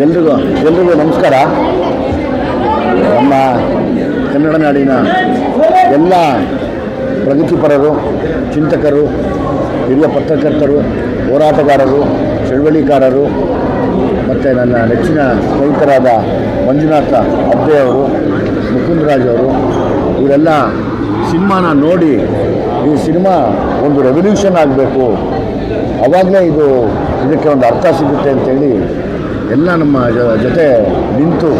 ಎಲ್ರಿಗೂ ಎಲ್ರಿಗೂ ನಮಸ್ಕಾರ. ನಮ್ಮ ಕನ್ನಡ ನಾಡಿನ ಎಲ್ಲ ಪ್ರಗತಿಪರರು, ಚಿಂತಕರು, ಹಿರಿಯ ಪತ್ರಕರ್ತರು, ಹೋರಾಟಗಾರರು, ಚಳವಳಿಕಾರರು, ಮತ್ತು ನನ್ನ ನೆಚ್ಚಿನ ಸ್ನೇಹಿತರಾದ ಮಂಜುನಾಥ ಅಬ್ದೆಯವರು ಮುಕುಂದರಾಜ್ ಅವರು, ಇವರೆಲ್ಲ ಸಿನಿಮಾನ ನೋಡಿ ಈ ಸಿನಿಮಾ ಒಂದು ರೆವಲ್ಯೂಷನ್ ಆಗಬೇಕು. ಅವಾಗಲೇ ಇದು ಇದಕ್ಕೆ ಒಂದು ಅರ್ಥ ಸಿಗುತ್ತೆ ಅಂತೇಳಿ ಎಲ್ಲ ನಮ್ಮ ಜೊತೆ ನಿಂತು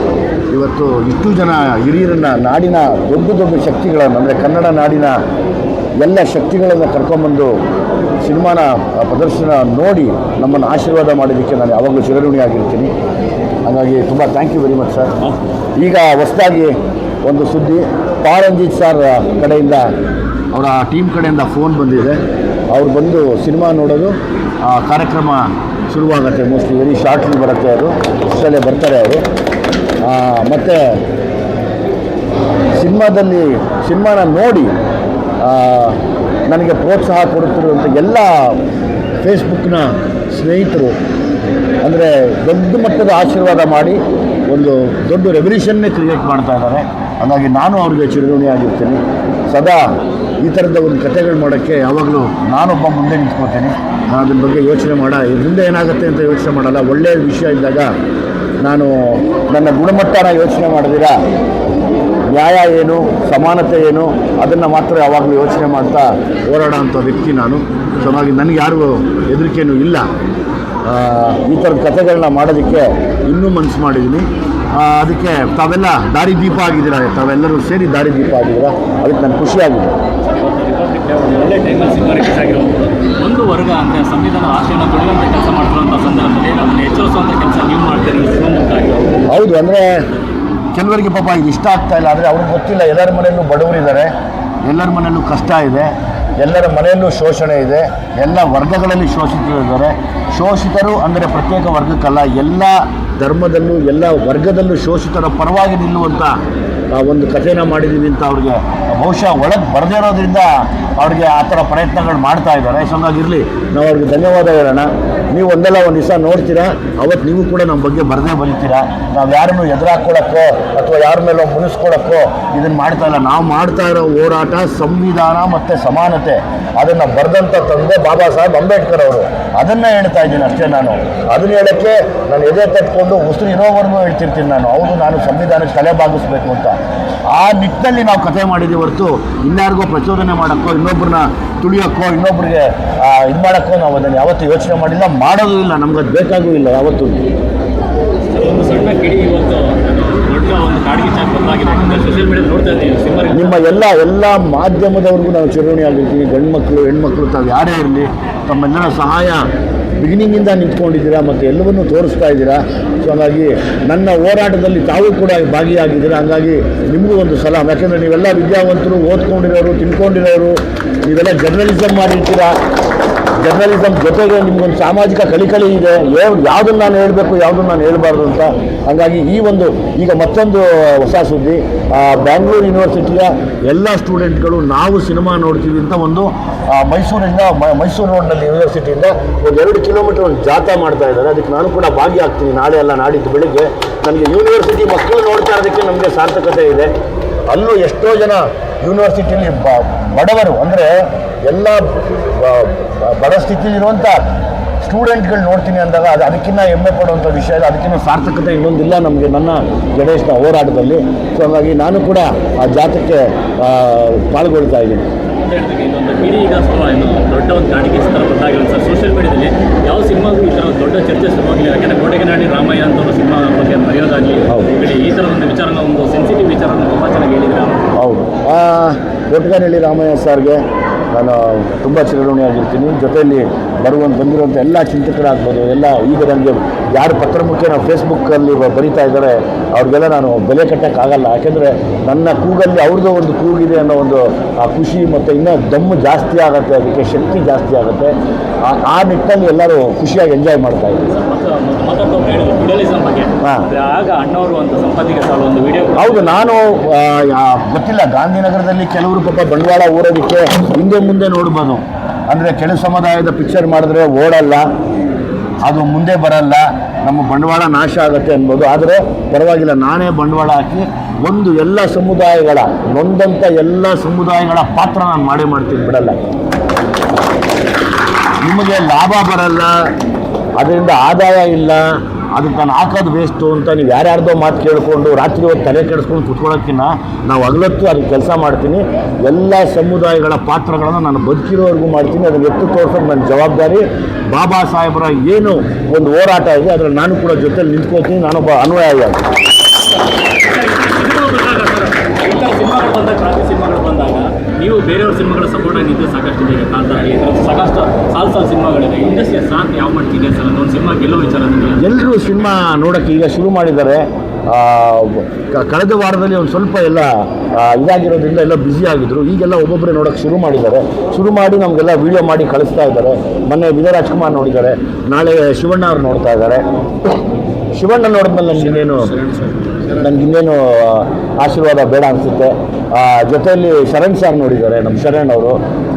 ಇವತ್ತು ಇಷ್ಟು ಜನ ಹಿರಿಯರನ್ನ, ನಾಡಿನ ದೊಡ್ಡ ದೊಡ್ಡ ಶಕ್ತಿಗಳನ್ನು, ಅಂದರೆ ಕನ್ನಡ ನಾಡಿನ ಎಲ್ಲ ಶಕ್ತಿಗಳನ್ನು ಕರ್ಕೊಂಬಂದು ಸಿನಿಮಾನ ಪ್ರದರ್ಶನ ನೋಡಿ ನಮ್ಮನ್ನು ಆಶೀರ್ವಾದ ಮಾಡಿದ್ದಕ್ಕೆ ನಾನು ಯಾವಾಗಲೂ ಚಿರಋಣಿ ಆಗಿರ್ತೀನಿ. ಹಾಗಾಗಿ ತುಂಬ thank you very much sir ಈಗ ಹೊಸದಾಗಿ ಒಂದು ಸುದ್ದಿ, ಪಾರಂಜಿತ್ ಸರ್ ಕಡೆಯಿಂದ, ಅವರ ಟೀಮ್ ಕಡೆಯಿಂದ ಫೋನ್ ಬಂದಿದೆ. ಅವ್ರು ಬಂದು ಸಿನಿಮಾ ನೋಡೋದು, ಆ, ಕಾರ್ಯಕ್ರಮ ಶುರುವಾಗುತ್ತೆ ಮೋಸ್ಟ್ಲಿ ವೆರಿ ಶಾರ್ಟ್ಲಿ ಬರುತ್ತೆ ಅದು. ಅಷ್ಟರಲ್ಲೇ ಬರ್ತಾರೆ ಅವರು. ಮತ್ತು ಸಿನಿಮಾದಲ್ಲಿ ಸಿನಿಮಾನ ನೋಡಿ ನನಗೆ ಪ್ರೋತ್ಸಾಹ ಕೊಡುತ್ತಿರುವಂಥ ಎಲ್ಲ ಫೇಸ್ಬುಕ್ನ ಸ್ನೇಹಿತರು, ಅಂದರೆ ದೊಡ್ಡ ಮಟ್ಟದ ಆಶೀರ್ವಾದ ಮಾಡಿ ಒಂದು ದೊಡ್ಡ ರೆವಲ್ಯೂಷನ್ನೇ ಕ್ರಿಯೇಟ್ ಮಾಡ್ತಾ ಇದ್ದಾರೆ. ಹಾಗಾಗಿ ನಾನು ಅವ್ರಿಗೆ ಚಿರಋಣಿಯಾಗಿರ್ತೀನಿ. ಸದಾ ಈ ಥರದ ಒಂದು ಕಥೆಗಳು ಮಾಡೋಕ್ಕೆ ಯಾವಾಗಲೂ ನಾನೊಬ್ಬ ಮುಂದೆ ನಿಂತ್ಕೋತೀನಿ ಅದ್ರ ಬಗ್ಗೆ ಯೋಚನೆ ಮಾಡ ಇದರಿಂದ ಏನಾಗುತ್ತೆ ಅಂತ ಯೋಚನೆ ಮಾಡಲ್ಲ. ಒಳ್ಳೆಯ ವಿಷಯ ಇದ್ದಾಗ ನಾನು ನನ್ನ ಗುಣಮಟ್ಟನ ಯೋಚನೆ ಮಾಡಿದಿರ? ನ್ಯಾಯ ಏನು, ಸಮಾನತೆ ಏನು, ಅದನ್ನು ಮಾತ್ರ ಯಾವಾಗಲೂ ಯೋಚನೆ ಮಾಡ್ತಾ ಹೋರಾಡೋ ವ್ಯಕ್ತಿ ನಾನು. ಸೊ ಹಾಗಾಗಿ ನನಗೆ ಯಾರಿಗೂ ಹೆದರಿಕೆನೂ ಇಲ್ಲ. ಈ ಥರದ ಕಥೆಗಳನ್ನ ಮಾಡೋದಕ್ಕೆ ಇನ್ನೂ ಮನಸ್ಸು ಮಾಡಿದ್ದೀನಿ ಅದಕ್ಕೆ ತಾವೆಲ್ಲ ದಾರಿ ದೀಪ ಆಗಿದ್ದೀರ? ತಾವೆಲ್ಲರೂ ಸೇರಿ ದಾರಿ ದೀಪ ಆಗಿದ್ದೀರ? ಅದಕ್ಕೆ ನಾನು ಖುಷಿಯಾಗಿದೆ ಒಂದು ಒಳ್ಳೆ ಟೈಮಲ್ಲಿ ಸಿನಿಮಾ ರಿಲೀಸ್ ಆಗಿರೋದು ಒಂದು ವರ್ಗ ಅಂದರೆ ಸಂವಿಧಾನ ಆಶಯನ ತುಳಿಯುವಂಥ ಕೆಲಸ ಮಾಡ್ತಿರುವಂಥ ಸಂದರ್ಭದಲ್ಲಿ ಅದನ್ನು ಎಚ್ಚರಿಸುವಂಥ ಕೆಲಸ ನೀವು ಮಾಡ್ತೀರಿ ಹೌದು ಅಂದರೆ ಕೆಲವರಿಗೆ ಪಾಪ ಇದು ಇಷ್ಟ ಆಗ್ತಾ ಇಲ್ಲ ಆದರೆ ಅವ್ರಿಗೆ ಗೊತ್ತಿಲ್ಲ. ಎಲ್ಲರ ಮನೆಯಲ್ಲೂ ಬಡವರಿದ್ದಾರೆ. ಎಲ್ಲರ ಮನೆಯಲ್ಲೂ ಕಷ್ಟ ಇದೆ. ಎಲ್ಲರ ಮನೆಯಲ್ಲೂ ಶೋಷಣೆ ಇದೆ. ಎಲ್ಲ ವರ್ಗಗಳಲ್ಲಿ ಶೋಷಿತರಿದ್ದಾರೆ ಶೋಷಿತರು ಅಂದರೆ ಪ್ರತ್ಯೇಕ ವರ್ಗಕ್ಕಲ್ಲ, ಎಲ್ಲ ಧರ್ಮದಲ್ಲೂ, ಎಲ್ಲ ವರ್ಗದಲ್ಲೂ ಶೋಷಿತರ ಪರವಾಗಿ ನಿಲ್ಲುವಂಥ ಒಂದು ಕಥೆನ ಮಾಡಿದ್ದೀವಿ ಅಂತ ಅವ್ರಿಗೆ ಬಹುಶಃ ಒಳಗೆ ಬರದೇ ಇರೋದ್ರಿಂದ ಅವ್ರಿಗೆ ಆ ಥರ ಪ್ರಯತ್ನಗಳು ಮಾಡ್ತಾ ಇದ್ದಾರೆ. ಸೊ ಹಂಗಾಗಿರಲಿ, ನಾವು ಅವ್ರಿಗೆ ಧನ್ಯವಾದ ಹೇಳೋಣ. ನೀವು ಒಂದಲ್ಲ ಒಂದು ದಿವಸ ನೋಡ್ತೀರಾ? ಅವತ್ತು ನೀವು ಕೂಡ ನಮ್ಮ ಬಗ್ಗೆ ಬರದೇ ಬರೀತೀರಾ? ನಾವು ಯಾರನ್ನು ಎದುರಾಕೊಳ್ಳೋಕ್ಕೋ ಅಥವಾ ಯಾರ ಮೇಲೋ ಮುನಿಸ್ಕೊಳ್ಳೋಕ್ಕೋ ಇದನ್ನು ಮಾಡ್ತಾ ಇಲ್ಲ. ನಾವು ಮಾಡ್ತಾ ಇರೋ ಹೋರಾಟ ಸಂವಿಧಾನ ಮತ್ತು ಸಮಾನತೆ. ಅದನ್ನು ಬರೆದಂಥ ತಂದೆ ಬಾಬಾ ಸಾಹೇಬ್ ಅಂಬೇಡ್ಕರ್ ಅವರು. ಅದನ್ನು ಹೇಳ್ತಾ ಇದ್ದೀನಿ ಅಷ್ಟೇ ನಾನು. ಅದನ್ನು ಹೇಳೋಕ್ಕೆ ನಾನು ಎದೆ ತಟ್ಕೊಂಡು ಉಸಿರು ಇರೋವರೆಗೂ ಹೇಳ್ತಿರ್ತೀನಿ ನಾನು. ಹೌದು, ನಾನು ಸಂವಿಧಾನಕ್ಕೆ ತಲೆ ಬಾಗಿಸ್ಬೇಕು ಅಂತ. ಆ ನಿಟ್ಟಿನಲ್ಲಿ ನಾವು ಕಥೆ ಮಾಡಿದ್ದೀವಿ ಹೊರತು ಇನ್ಯಾರಿಗೋ ಪ್ರಚೋದನೆ ಮಾಡೋಕ್ಕೋ ಇನ್ನೊಬ್ಬರನ್ನ ತುಳಿಯೋಕ್ಕೋ ಇನ್ನೊಬ್ಬರಿಗೆ ಇದು ಮಾಡೋಕ್ಕೋ ನಾವು ಅದನ್ನು ಯಾವತ್ತೂ ಯೋಚನೆ ಮಾಡಿಲ್ಲ ಮಾಡೋದೂ ಇಲ್ಲ ನಮ್ಗೆ ಅದು ಬೇಕಾಗೂ ಇಲ್ಲ ಯಾವತ್ತೂ. ನಿಮ್ಮ ಎಲ್ಲ ಎಲ್ಲ ಮಾಧ್ಯಮದವ್ರಿಗೂ ನಾವು ಚಿರಋಣಿ ಆಗಿರ್ತೀವಿ ಗಂಡು ಮಕ್ಕಳು ಹೆಣ್ಮಕ್ಳು ತಾವು ಯಾರೇ ಇರಲಿ ತಮ್ಮೆಲ್ಲರ ಸಹಾಯ ಬಿಗಿನಿಂಗಿಂದ ನಿಂತ್ಕೊಂಡಿದ್ದೀರಾ ಮತ್ತು ಎಲ್ಲವನ್ನೂ ತೋರಿಸ್ತಾ ಇದ್ದೀರಾ? ಸೊ ಹಾಗಾಗಿ ನನ್ನ ಹೋರಾಟದಲ್ಲಿ ತಾವು ಕೂಡ ಭಾಗಿಯಾಗಿದ್ದೀರಾ? ಹಾಗಾಗಿ ನಿಮಗೂ ಒಂದು ಸಲಾಮ್ ಯಾಕೆಂದರೆ ನೀವೆಲ್ಲ ವಿದ್ಯಾವಂತರು, ಓದ್ಕೊಂಡಿರೋರು ತಿಳ್ಕೊಂಡಿರೋರು ನೀವೆಲ್ಲ ಜರ್ನಲಿಸಮ್ ಮಾಡಿರ್ತೀರಾ? ಜರ್ನಲಿಸಮ್ ಜೊತೆಗೆ ನಿಮ್ಗೊಂದು ಸಾಮಾಜಿಕ ಕಳಿಕಳಿ ಇದೆ. ಯಾವ ಯಾವುದನ್ನು ನಾನು ಹೇಳಬೇಕು, ಯಾವುದನ್ನು ನಾನು ಹೇಳಬಾರ್ದು ಅಂತ. ಹಾಗಾಗಿ ಈ ಒಂದು ಈಗ ಮತ್ತೊಂದು ಹೊಸ ಸುದ್ದಿ. ಬ್ಯಾಂಗ್ಳೂರು ಯೂನಿವರ್ಸಿಟಿಯ ಎಲ್ಲ ಸ್ಟೂಡೆಂಟ್ಗಳು ನಾವು ಸಿನಿಮಾ ನೋಡ್ತೀವಿ ಅಂತ ಒಂದು ಮೈಸೂರಿಂದ ಮೈಸೂರು ರೋಡ್ನಲ್ಲಿ ಯೂನಿವರ್ಸಿಟಿಯಿಂದ ಒಂದು ಎರಡು ಕಿಲೋಮೀಟರ್ ಒಂದು ಜಾಥಾ ಮಾಡ್ತಾ ಇದ್ದಾರೆ. ಅದಕ್ಕೆ ನಾನು ಕೂಡ ಭಾಗಿಯಾಗ್ತೀನಿ. ನಾಳೆ ಎಲ್ಲ ನಾಡಿದ್ದು ಬೆಳಿಗ್ಗೆ. ನನಗೆ ಯೂನಿವರ್ಸಿಟಿ ಮಕ್ಕಳು ನೋಡ್ತಾ ಇರೋದಕ್ಕೆ ನಮಗೆ ಸಾರ್ಥಕತೆ ಇದೆ. ಅಲ್ಲೂ ಎಷ್ಟೋ ಜನ ಯೂನಿವರ್ಸಿಟಿಯಲ್ಲಿ ಬಡವರು, ಅಂದರೆ ಎಲ್ಲ ಬಡ ಸ್ಥಿತಿಯಲ್ಲಿರುವಂಥ ಸ್ಟೂಡೆಂಟ್ಗಳು ನೋಡ್ತೀನಿ ಅಂದಾಗ ಅದು ಅದಕ್ಕಿಂತ ಹೆಮ್ಮೆ ಪಡುವಂಥ ವಿಷಯ ಇಲ್ಲ ಅದಕ್ಕಿಂತ ಸಾರ್ಥಕತೆ ಇನ್ನೊಂದಿಲ್ಲ ನಮಗೆ ನನ್ನ ಗಣೇಶನ ಹೋರಾಟದಲ್ಲಿ. ಸೊ ಹಾಗಾಗಿ ನಾನು ಕೂಡ ಆ ಜಾತಕ್ಕೆ ಪಾಲ್ಗೊಳ್ತಾ ಇದ್ದೀನಿ ಅಂತ ಹೇಳ್ತೀವಿ ಇನ್ನೊಂದು ಕಿಡಿ ಈಗ ಸ್ವಲ್ಪ ಏನು ದೊಡ್ಡ ಒಂದು ಕಾಡಿಗೆ ಥರ ಬದಲಾಗಿದೆ ಸರ್ ಸೋಷಿಯಲ್ ಮೀಡಿಯಾದಲ್ಲಿ ಯಾವ ಸಿನಿಮಾಗೂ ಈ ಥರ ಒಂದು ದೊಡ್ಡ ಚರ್ಚೆ ಶುರುವಾಗಿಲ್ಲ ಯಾಕಂದರೆ ಕೋಟೆಗನಾಡಿ ರಾಮಯ್ಯ ಅಂತ ಒಂದು ಸಿನಿಮಾ ಬಗ್ಗೆ ಬರೆಯೋದಾಗಲಿ ಹೌದು. ಈ ಈ ಥರ ಒಂದು ವಿಚಾರನ ಒಂದು ಸೆನ್ಸಿಟಿವ್ ವಿಚಾರನ ತುಂಬ ಚೆನ್ನಾಗಿ ಹೇಳಿದ್ರೆ ಹೌದು ಒಟ್ಗಾನಹಳ್ಳಿ ರಾಮಯ್ಯ ಸರ್ಗೆ ನಾನು ತುಂಬ ಚಿರಋಣಿಯಾಗಿರ್ತೀನಿ. ಜೊತೆಯಲ್ಲಿ ಬರುವಂತ ಬಂದಿರುವಂಥ ಎಲ್ಲ ಚಿಂತಕರಾಗ್ಬೋದು ಎಲ್ಲ ಈಗ ನನಗೆ ಯಾರು ಪತ್ರಮುಖ ನಾವು ಫೇಸ್ಬುಕ್ಕಲ್ಲಿ ಬರೀತಾ ಇದ್ದಾರೆ, ಅವ್ರಿಗೆಲ್ಲ ನಾನು ಬೆಲೆ ಕಟ್ಟೋಕ್ಕಾಗಲ್ಲ ಯಾಕೆಂದರೆ ನನ್ನ ಕೂಗಲ್ಲಿ ಅವ್ರದ್ದು ಒಂದು ಕೂಗಿದೆ ಅನ್ನೋ ಒಂದು, ಆ ಖುಷಿ ಮತ್ತು ಇನ್ನೂ ದಮ್ಮು ಜಾಸ್ತಿ ಆಗುತ್ತೆ, ಅದಕ್ಕೆ ಶಕ್ತಿ ಜಾಸ್ತಿ ಆಗುತ್ತೆ. ಆ- ನಿಟ್ಟಲ್ಲಿ ಎಲ್ಲರೂ ಖುಷಿಯಾಗಿ ಎಂಜಾಯ್ ಮಾಡ್ತಾ ಇದ್ದೀವಿ. ಹೌದು, ನಾನು ಗೊತ್ತಿಲ್ಲ, ಗಾಂಧಿನಗರದಲ್ಲಿ ಕೆಲವರು ಪಾಪ ಬಂಡವಾಳ ಊರೋದಕ್ಕೆ ಹಿಂದೆ ಮುಂದೆ ನೋಡ್ಬೋದು. ಅಂದರೆ ಕೆಳ ಸಮುದಾಯದ ಪಿಕ್ಚರ್ ಮಾಡಿದ್ರೆ ಓಡಲ್ಲ, ಅದು ಮುಂದೆ ಬರಲ್ಲ, ನಮ್ಮ ಬಂಡವಾಳ ನಾಶ ಆಗುತ್ತೆ ಅನ್ಬೋದು ಆದರೆ ಪರವಾಗಿಲ್ಲ, ನಾನೇ ಬಂಡವಾಳ ಹಾಕಿ ಒಂದು ಎಲ್ಲ ಸಮುದಾಯಗಳ ನೊಂದಂಥ ಎಲ್ಲ ಸಮುದಾಯಗಳ ಪಾತ್ರ ನಾನು ಮಾಡೇ ಮಾಡ್ತೀನಿ, ಬಿಡಲ್ಲ. ನಿಮಗೆ ಲಾಭ ಬರಲ್ಲ, ಅದರಿಂದ ಆದಾಯ ಇಲ್ಲ ಅದಕ್ಕೆ ನಾನು ಹಾಕೋದು ವೇಸ್ಟು ಅಂತ ನೀವು ಯಾರ್ಯಾರ್ದೋ ಮಾತು ಕೇಳಿಕೊಂಡು ರಾತ್ರಿ ಹೊತ್ತು ತಲೆ ಕೆಡಿಸ್ಕೊಂಡು ಕುತ್ಕೊಳ್ಳೋಕ್ಕಿಂತ ನಾವು ಅಗಲತ್ತು ಅದಕ್ಕೆ ಕೆಲಸ ಮಾಡ್ತೀನಿ. ಎಲ್ಲ ಸಮುದಾಯಗಳ ಪಾತ್ರಗಳನ್ನು ನಾನು ಬದುಕಿರೋವರೆಗೂ ಮಾಡ್ತೀನಿ. ಅದನ್ನು ಎತ್ತು ತೋರಿಸೋದು ನನ್ನ ಜವಾಬ್ದಾರಿ. ಬಾಬಾ ಸಾಹೇಬರ ಏನು ಒಂದು ಹೋರಾಟ ಇದೆ, ಅದರಲ್ಲಿ ನಾನು ಕೂಡ ಜೊತೆಲಿ ನಿಂತ್ಕೋತೀನಿ ನಾನೊಬ್ಬ ಅನ್ವಯ ಬಂದಾಗ ನೀವು ಬೇರೆಯವ್ರ ಸಿನಿಮಾಗಳ ಸಪೋರ್ಟ್ ಆಗಿದ್ದು ಸಾಕಷ್ಟು ಇದೆ ಈ ಸಾಕಷ್ಟು ಸಾಲ್ ಸಾಲ್ ಸಿನಿಮಾಗಳಿದೆ. ಇಂಡಸ್ಟ್ರಿಯ ಸಾಥ್ ಯಾವ ಮಾಡ್ತಿದೆ ಸರ್? ಒಂದು ಸಿನಿಮಾ ಗೆಲ್ಲೋ ವಿಚಾರ ಎಲ್ಲರೂ ಸಿನಿಮಾ ನೋಡೋಕ್ಕೆ ಈಗ ಶುರು ಮಾಡಿದ್ದಾರೆ. ಕಳೆದ ವಾರದಲ್ಲಿ ಒಂದು ಸ್ವಲ್ಪ ಎಲ್ಲ ಇದಾಗಿರೋದ್ರಿಂದ ಎಲ್ಲ ಬ್ಯುಸಿ ಆಗಿದ್ರು. ಈಗೆಲ್ಲ ಒಬ್ಬೊಬ್ಬರೇ ನೋಡೋಕ್ಕೆ ಶುರು ಮಾಡಿದ್ದಾರೆ. ಶುರು ಮಾಡಿ ನಮಗೆಲ್ಲ ವಿಡಿಯೋ ಮಾಡಿ ಕಳಿಸ್ತಾ ಇದ್ದಾರೆ. ಮೊನ್ನೆ ವಿಜಯ ರಾಜ್ಕುಮಾರ್ ನೋಡಿದ್ದಾರೆ. ನಾಳೆ ಶಿವಣ್ಣ ಅವ್ರು ನೋಡ್ತಾ ಇದ್ದಾರೆ. ಶಿವಣ್ಣ ನೋಡಿದ್ಮೇಲೆ ನನಗಿನ್ನೇನು ನನಗಿನ್ನೇನು ಆಶೀರ್ವಾದ ಬೇಡ ಅನಿಸುತ್ತೆ. ಜೊತೆಯಲ್ಲಿ ಶರಣ್ ಸರ್ ನೋಡಿದ್ದಾರೆ, ನಮ್ಮ ಶರಣ್ ಅವರು.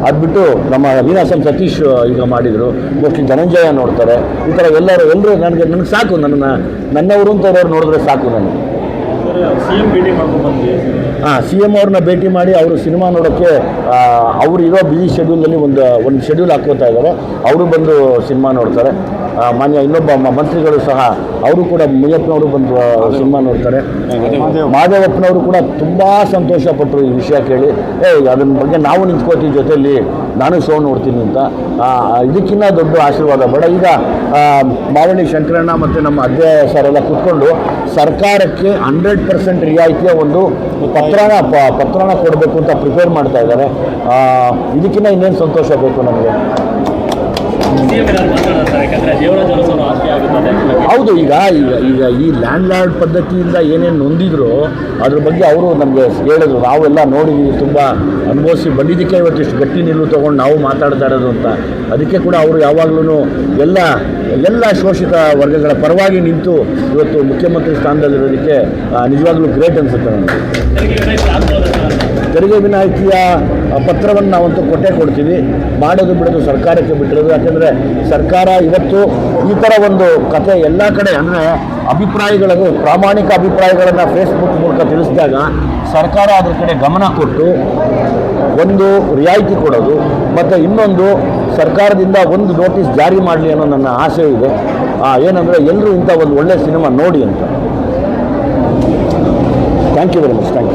ಅದು ಬಿಟ್ಟು ನಮ್ಮ ವೀನಾಸಂ ಸತೀಶ್ ಈಗ ಮಾಡಿದರು. ಮೋಸ್ಟ್ಲಿ ಧನಂಜಯ ನೋಡ್ತಾರೆ. ಈ ಥರ ಎಲ್ಲರೂ ಎಲ್ಲರೂ ನನಗೆ ನನಗೆ ಸಾಕು. ನನ್ನ, ನನ್ನವರು ಅಂತ ಇರೋರು ನೋಡಿದ್ರೆ ಸಾಕು ನನಗೆ. ಹಾಂ ಸಿ ಎಂ ಅವ್ರನ್ನ ಭೇಟಿ ಮಾಡಿ ಅವರು ಸಿನಿಮಾ ನೋಡೋಕ್ಕೆ ಅವರು ಇರೋ ಶೆಡ್ಯೂಲಲ್ಲಿ ಒಂದು ಒಂದು ಶೆಡ್ಯೂಲ್ ಹಾಕೋತಾ ಇದ್ದಾರೆ ಅವರು ಬಂದು ಸಿನಿಮಾ ನೋಡ್ತಾರೆ. ಮಾನ್ಯ ಇನ್ನೊಬ್ಬ ಮಂತ್ರಿಗಳು ಸಹ ಅವರು ಕೂಡ ಮುನಿಯಪ್ಪನವರು ಬಂದು ಸಿನಿಮಾ ನೋಡ್ತಾರೆ. ಮಾದೇವಪ್ಪನವರು ಕೂಡ ತುಂಬ ಸಂತೋಷಪಟ್ಟರು ಈ ವಿಷಯ ಕೇಳಿ. ಏ ಅದನ್ನ ಬಗ್ಗೆ ನಾವು ನಿಂತ್ಕೋತೀವಿ ಜೊತೆಯಲ್ಲಿ ನಾನು ಶೋ ನೋಡ್ತೀನಿ ಅಂತ ಇದಕ್ಕಿಂತ ದೊಡ್ಡ ಆಶೀರ್ವಾದ. ಬೇಡ, ಈಗ ಮಾವಳ್ಳಿ ಶಂಕರಣ್ಣ ಮತ್ತು ನಮ್ಮ ಅಧ್ಯಯ ಸರ್ ಎಲ್ಲ ಕೂತ್ಕೊಂಡು ಸರ್ಕಾರಕ್ಕೆ ಹಂಡ್ರೆಡ್ ಪರ್ಸೆಂಟ್ ರಿಯಾಯಿತಿಯ ಒಂದು ಪತ್ರನ ಪತ್ರನ ಕೊಡಬೇಕು ಅಂತ ಪ್ರಿಪೇರ್ ಮಾಡ್ತಾ ಇದ್ದಾರೆ. ಇದಕ್ಕಿಂತ ಇನ್ನೇನು ಸಂತೋಷ ಬೇಕು ನನಗೆ ಹೌದು ಈಗ ಈಗ ಈಗ ಈ ಲ್ಯಾಂಡ್ ಲಾರ್ಡ್ ಪದ್ಧತಿಯಿಂದ ಏನೇನು ನೊಂದಿದ್ರು ಅದ್ರ ಬಗ್ಗೆ ಅವರು ನಮಗೆ ಹೇಳಿದ್ರು. ನಾವೆಲ್ಲ ನೋಡಿದ್ದೀವಿ ತುಂಬ ಅನುಭವಿಸಿ ಬಂದಿದ್ದಕ್ಕೆ ಇವತ್ತು ಇಷ್ಟು ಗಟ್ಟಿ ನಿಲುವು ತೊಗೊಂಡು ನಾವು ಮಾತಾಡ್ತಾ ಇರೋದು ಅಂತ. ಅದಕ್ಕೆ ಕೂಡ ಅವರು ಯಾವಾಗಲೂ ಎಲ್ಲ ಎಲ್ಲ ಶೋಷಿತ ವರ್ಗಗಳ ಪರವಾಗಿ ನಿಂತು ಇವತ್ತು ಮುಖ್ಯಮಂತ್ರಿ ಸ್ಥಾನದಲ್ಲಿರೋದಕ್ಕೆ ನಿಜವಾಗ್ಲೂ ಗ್ರೇಟ್ ಅನ್ಸುತ್ತೆ ನನಗೆ ತೆರಿಗೆ ವಿನಾಯಿತಿಯ ಪತ್ರವನ್ನು ನಾವಂತೂ ಕೊಟ್ಟೆ ಕೊಡ್ತೀವಿ. ಮಾಡೋದು ಬಿಡೋದು ಸರ್ಕಾರಕ್ಕೆ ಬಿಟ್ಟಿರೋದು. ಯಾಕೆಂದರೆ ಸರ್ಕಾರ ಇವತ್ತು ಈ ಥರ ಒಂದು ಕತೆ ಎಲ್ಲ ಕಡೆ ಅಂದರೆ ಅಭಿಪ್ರಾಯಗಳನ್ನು ಪ್ರಾಮಾಣಿಕ ಅಭಿಪ್ರಾಯಗಳನ್ನು ಫೇಸ್ಬುಕ್ ಮೂಲಕ ತಿಳಿಸಿದಾಗ ಸರ್ಕಾರ ಅದ್ರ ಕಡೆ ಗಮನ ಕೊಟ್ಟು ಒಂದು ರಿಯಾಯಿತಿ ಕೊಡೋದು, ಮತ್ತು ಇನ್ನೊಂದು ಸರ್ಕಾರದಿಂದ ಒಂದು ನೋಟಿಸ್ ಜಾರಿ ಮಾಡಲಿ ಅನ್ನೋ ನನ್ನ ಆಸೆ ಇದೆ. ಏನಂದರೆ ಎಲ್ಲರೂ ಇಂಥ ಒಂದು ಒಳ್ಳೆಯ ಸಿನಿಮಾ ನೋಡಿ ಅಂತ. Thank you very much thank you